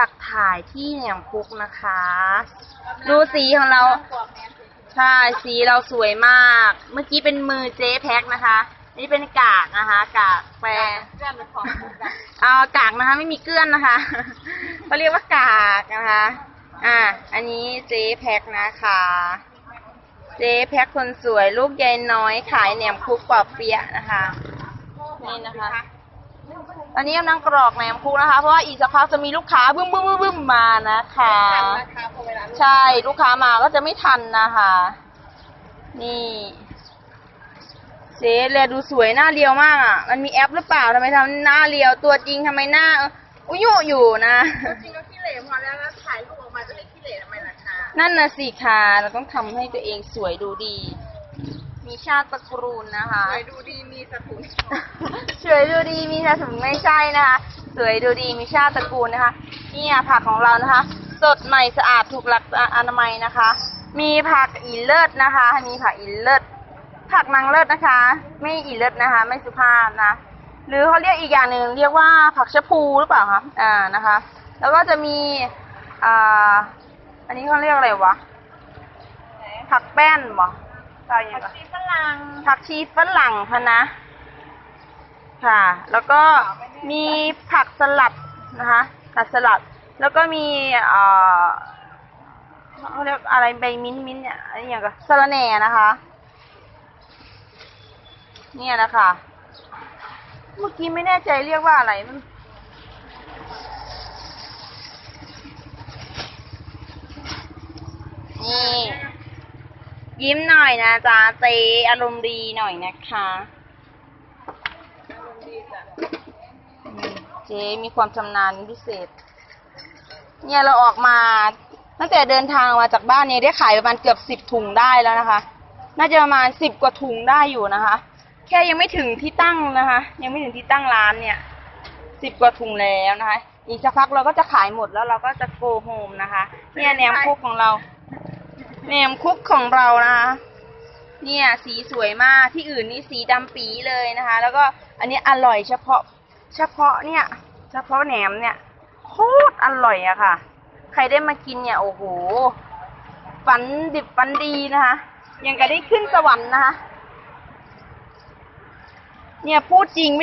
จากถ่ายที่แหนมคุกนะคะ ดูสีของเรา ใช่ สีเราสวยมาก เมื่อกี้เป็นมือเจ๊แพ็คนะคะ นี่เป็นกากนะคะ กากแปรเพื่อนเป็นของกันเอากากนะคะ ไม่มีเกลือนนะคะเขาเรียกว่ากากนะคะ อ่า อันนี้เจ๊แพ็คนะคะ เจ๊แพ็คคนสวยลูกยายน้อยขายแหนมคุกปอบเปียะนะคะ นี่นะคะต อนนี้กำลังกรอกแหนมคุกนะคะ เพราะว่าอีกสักพักจะมีลูกค้าบึ้มบึ้มบึ้มบึ้มมานะคะนะคะพอเวลาใช่ลูกค้ามาก็จะไม่ทันนะคะ นี่เจ๊เรียดูสวยหน้าเรียวมากอะ มันมีแอปหรือเปล่าทำไมทำหน้าเรียวตัวจริงทำไมหน้าอุยุอยู่นะจริงก็ขี้เหร่พอแล้วแล้วถ่ายรูปออกมาจะเป็นขี้เหร่ทำไมล่ะคะนั่นน่ะสิค่ะเราต้องทำให้ตัวเองสวยดูดี มีชาติตระกูลนะคะ สวยดูดีมีสถุนสวยดูดีมีชาถึงไม่ใช่นะคะ สวยดูดีมีชาติตระกูลนะคะ เนี่ยผักของเรานะคะ สดใหม่สะอาดถูกหลักอนามัยนะคะ มีผักอีเลิศนะคะ มีผักอีเลิศผักนางเลิศนะคะ ไม่อีเลิศนะคะ ไม่สุภาพนะ หรือเขาเรียกอีกอย่างหนึ่งเรียกว่าผักชะพูหรือเปล่าคะอ่านะคะ แล้วก็จะมีอ่าอันนี้เขาเรียกอะไรวะผักแป้นบ่ ใช่ยังไงชีฝรั่งผักชีฝรั่งคะนะ ค่ะ แล้วก็มีผักสลัดนะคะผักสลัด แล้วก็มีเอ่อเขาเรียกอะไรใบมิ้นท์มิ้นท์เนี่ยอะไรอย่างก็สะระแหน่นะคะ เนี่ยนะคะ เมื่อกี้ไม่แน่ใจเรียกว่าอะไรมันนี่ ยิ้มหน่อยนะจ๊ะเจอารมณ์ดีหน่อยนะคะเจ๊มีความชำนาญพิเศษ เนี่ยเราออกมา ตั้งแต่เดินทางมาจากบ้านเนี่ยได้ขายประมาณเกือบสิบถุงได้แล้วนะคะ น่าจะประมาณสิบกว่าถุงได้อยู่นะคะ แค่ยังไม่ถึงที่ตั้งนะคะ ยังไม่ถึงที่ตั้งร้านเนี่ยสิบกว่าถุงแล้วนะคะ อีกสักพักเราก็จะขายหมดแล้วเราก็จะโกโฮมนะคะ เนี่ยแนมคุกของเรา แหนมคุกของเรานะคะเนี่ยสีสวยมากที่อื่นนี่สีดำปีเลยนะคะ แล้วก็อันนี้อร่อยเฉพาะ เฉพาะเนี่ย เฉพาะแหนมเนี่ยโคตรอร่อยอะค่ะ ใครได้มากินเนี่ยโอ้โหฝันดิบฝันดีนะคะยังก็ได้ขึ้นสวรรค์นะคะเนี่ยพูดจริงไม่